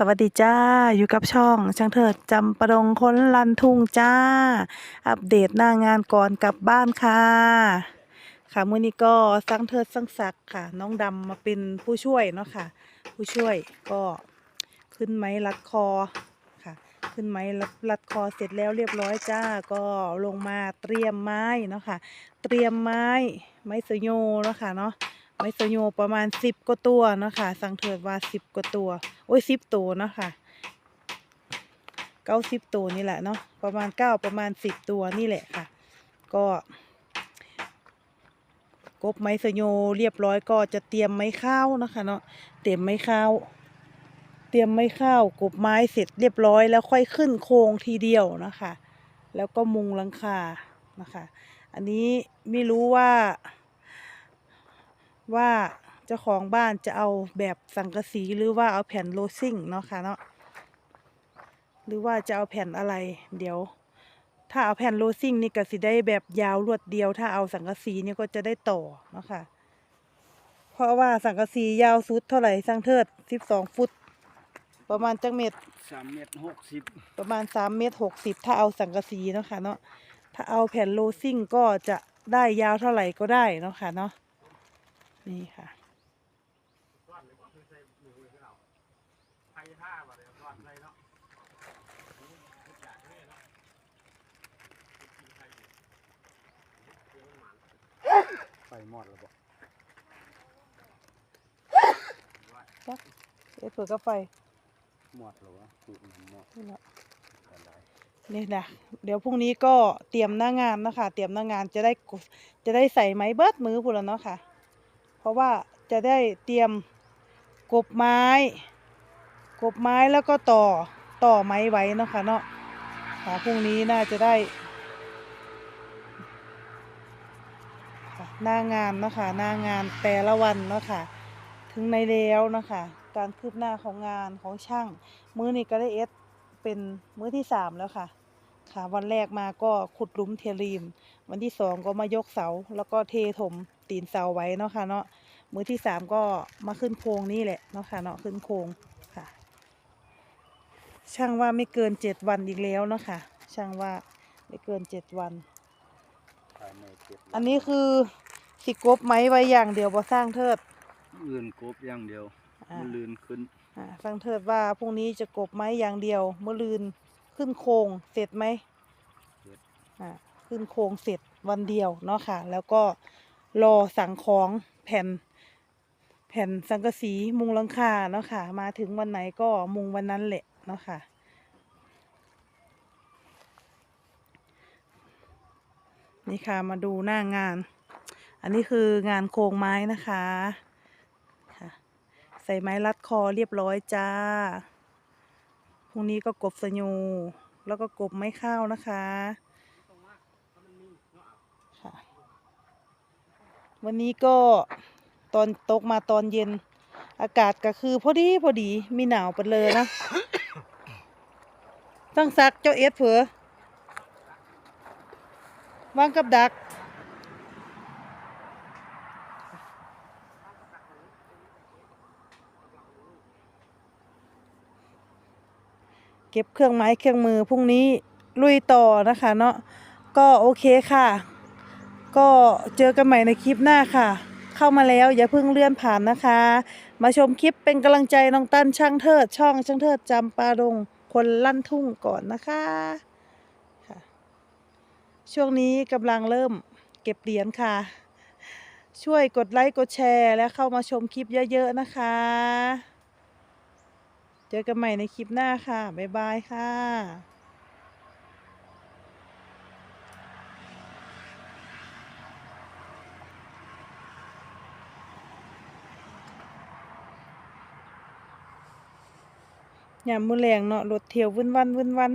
สวัสดีจ้า อยู่กับช่องช่างเถิดจำประดงค้นลันทุ่งจ้า อัปเดตหน้างานก่อนกลับบ้านค่ะ ค่ะมื้อนี้ก็สังเถิดสังศักค่ะ น้องดำมาเป็นผู้ช่วยเนาะค่ะ ผู้ช่วยก็ขึ้นไม้รัดคอค่ะ ขึ้นไม้รัดรัดคอเสร็จแล้วเรียบร้อยจ้า ก็ลงมาเตรียมไม้เนาะค่ะ เตรียมไม้ไม้สโยเนาะค่ะเนาะ ไม้สโยประมาณสิบกว่าตัวนะค่ะสังเถิดว่าสิบกว่าตัว โอ้ยสิบตัวนะค่ะเก้าสิบตัวนี่แหละเนาะประมาณเก้าประมาณสิบตัวนี่แหละค่ะ ก็กบไม้สโยเรียบร้อยก็จะเตรียมไม้ข้าวนะคะเนาะเตรียมไม้ข้าว เตรียมไม้ข้าวกบไม้เสร็จเรียบร้อยแล้วค่อยขึ้นโครงทีเดียวนะคะ แล้วก็มุงหลังคานะคะ อันนี้ไม่รู้ว่า ว่าเจ้าของบ้านจะเอาแบบสังกะสีหรือว่าเอาแผ่นโรซิ่งเนาะค่ะเนาะหรือว่าจะเอาแผ่นอะไร เดี๋ยว ถ้าเอาแผ่นโรซิ่งนี่ก็สิได้แบบยาวรวดเดียว ถ้าเอาสังกะสีนี่ก็จะได้ต่อเนาะค่ะเพราะว่าสังกะสียาวสุดเท่าไหร่สร้างเทิดสิบสองฟุต ประมาณจักเม็ดสามเมตรหกสิบประมาณสามเมตรหกสิบถ้าเอาสังกะสีเนาะค่ะเนาะถ้าเอาแผ่นโรซิ่งก็จะได้ยาวเท่าไหร่ก็ได้เนาะค่ะเนาะ นี่ค่ะ ไฟหมอดแล้วบอกเอ้ยเผื่อกาไฟหมอดแล้ววะถูกหมอดนี่แหละอะไรนี่นะเดี๋ยวพรุ่งนี้ก็เตรียมหน้างานเนาะคะ เตรียมหน้างานจะได้กดจะได้ใส่ไม้เบิดมือพูดแล้วเนาะค่ะเพ ราะว่าจะได้เตรียมกบไม้ กบไม้แล้วก็ต่อต่อไม้ไว้นะคะเนาะค่ะพรุ่งนี้น่าจะได้หน้างานเนาะค่ะหน้างานแต่ละวันเนาะค่ะถึงในแล้วเนาะค่ะการคืบหน้าของงานของช่าง มื้อนี้ก็ได้เอสเป็นมื้อที่สามแล้วค่ะ ค่ะ วันแรกมาก็ขุดหลุมเทรีม วันที่สองก็มายกเสาแล้วก็เทถม ตีนเสาไว้เนาะค่ะเนาะมื้อที่สามก็มาขึ้นโครงนี่แหละเนาะค่ะเนาะขึ้นโครงค่ะ ช่างว่าไม่เกินเจ็ดวันอีกแล้วเนาะค่ะ ช่างว่าไม่เกินเจ็ดวันภายในเจ็ดอันนี้คือสิกบไม้ไว้อย่างเดียวบ่สร้างเทิดอื่นกบอย่างเดียวอ่ามันลื่นขึ้นอ่าฟังเถิดว่าพรุ่งนี้จะกบไม้อย่างเดียวเมื่อลืนขึ้นโครงเสร็จไหมเสร็จอ่าขึ้นโครงเสร็จวันเดียวเนาะค่ะ แล้วก็ รอสั่งของแผ่น แผ่นสังกะสีมุงหลังคาเนาะค่ะ มาถึงวันไหนก็มุงวันนั้นแหละเนาะค่ะนี่ค่ะมาดูหน้างาน อันนี้คืองานโครงไม้นะคะค่ะใส่ไม้รัดคอเรียบร้อยจ้า พรุ่งนี้ก็กบสญูแล้วก็กบไม้ข้าวนะคะค่ะ วันนี้ก็ตอนตกมาตอนเย็น อากาศก็คือพอดีพอดีมีหนาวไปเลยนะ ต้องซักเจ้าเอสเผือวางกับดัก เก็บเครื่องไม้เครื่องมือพรุ่งนี้ลุยต่อนะคะเนาะก็โอเคค่ะ ก็เจอกันใหม่ในคลิปหน้าค่ะ เข้ามาแล้วอย่าเพิ่งเลื่อนผ่านนะคะ มาชมคลิปเป็นกำลังใจน้องตั้นช่างเทิด ช่องช่างเทิดจำปาดงคนลั่นทุ่งก่อนนะคะค่ะ ช่วงนี้กำลังเริ่มเก็บเหรียญค่ะ ช่วยกดไลค์กดแชร์ และเข้ามาชมคลิปเยอะๆนะคะ เจอกันใหม่ในคลิปหน้าค่ะ บ๊ายบายค่ะ ยามมื้อแรงเนาะรถเที่ยววุ่นวันวุ่นวัน